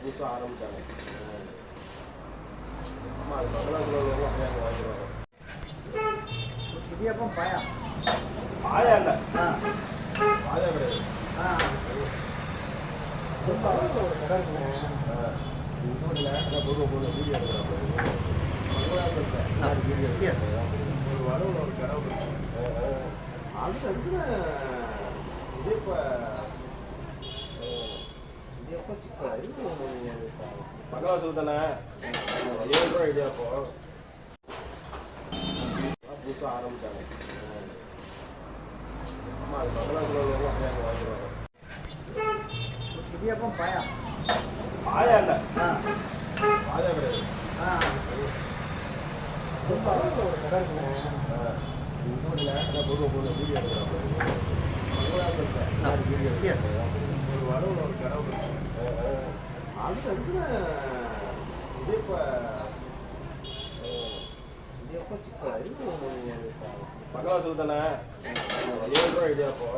புதுசாக ஆரம்பிச்சாங்க. ஆமாம் அது மங்களாக்குள்ள உள்ளவங்க அப்படியே அங்கே வாங்கிடுவாங்க இடியாப்பம் பாயா. பாயா இல்லை. ஆ. பாயா கிடையாது. ஆ. ஒரு கடை. இன்னொரு நேரத்தில் பொருள் பொருள் வீடியோ எடுக்கிறாங்க. ஒரு வரவில் ஒரு கடவுள். அது வந்து இதே இப்போ இடியாப்பம் சிக்கன். இது மகவாசல் தானே ஏழு ரூபா இடியாப்போ புதுசாக ஆரம்பிச்சாங்க. ஆமாம் அது உள்ளவங்க அப்படியே அங்கே வாங்கிடுவாங்க. இடியாப்பம் பாயா? பாயா இல்லை. ஆ. பாயா கிடையாது. ஒரு கடை பொருள் பொருள் வீடியோ எடுக்கிறாங்க. ஒரு வரவில் ஒரு கடவுள் இருக்கு. அது வந்து இதே இப்போ இடியாப்பம் சிக்கன் இது மகவாசல் தானே ஏழு ரூபா இடியாப்போ